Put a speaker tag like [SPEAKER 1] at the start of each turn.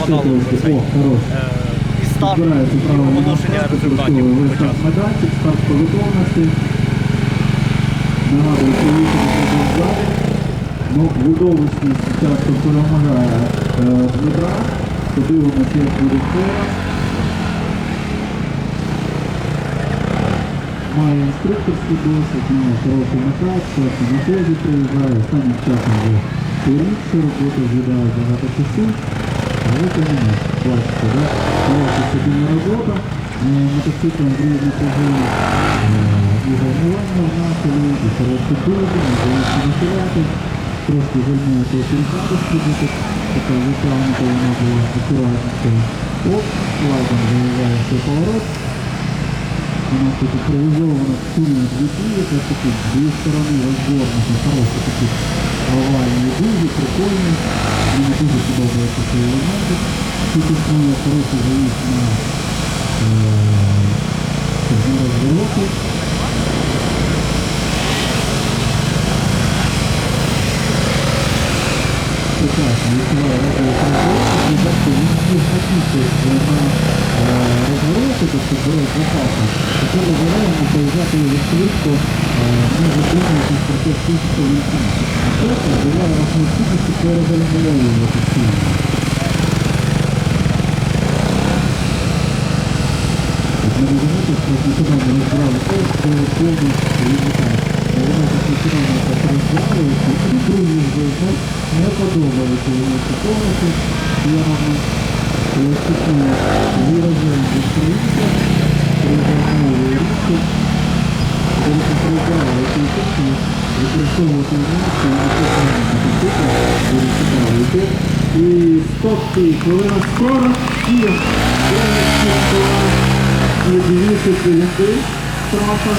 [SPEAKER 1] каналу цей,
[SPEAKER 2] О, хорош.
[SPEAKER 1] е, і старт,
[SPEAKER 2] Збирається
[SPEAKER 1] і
[SPEAKER 2] право на
[SPEAKER 1] оголошення
[SPEAKER 2] старт,
[SPEAKER 1] результатів
[SPEAKER 2] використовує
[SPEAKER 1] по
[SPEAKER 2] старт
[SPEAKER 1] часу.
[SPEAKER 2] майданчик, старт по готовності. Нагадую, що їхати буде ззаді. Ну, видовищність часто перемагає е, Дмитра. Подивимося, як буде скоро. Має інструкторський досвід, має хороший наказ, класно на ході приїжджає, останнім часом вже порідше робота з'їдає багато часу. Але це не ми. Бачите, да? Хороша стабільна робота. Е, Мотоцикл Андрій Мотозин, Ігор Миланов нашої, і хороший дуже, можливості насувати. Трошки займає того перекладочку, бути така витягнута вона була акуратненько. Оп, ладно, заявляється поворот. Вона тут імпровизована стильно дві дії, це такі дві сторони розборники, хороші такі овальні дуже прикольні. Мені дуже подобається цей елементи. Тут існує хороший заїзд на е, на розвороти. Прекрасно, відчуває розвиток розвороти, і бачите, він не записується на е, розвороти, тобто бере запасом. Тепер розбираємо поїжджати його швидко, е, не затримуючись про те, що він А просто збиває розумієте, що нещодавно розбирали тест, що повністю відлітає. Вони так нещодавно так розбиралися, і другі вже знаєш, не подобалися вони ці повністю. Я вам класичні вирази зустрівся, приєднали річку, коли приїжджали ці точки, використовувати інформацію, і використовувати і стоп, хвилина 40, і і 2 секунди, штрафа,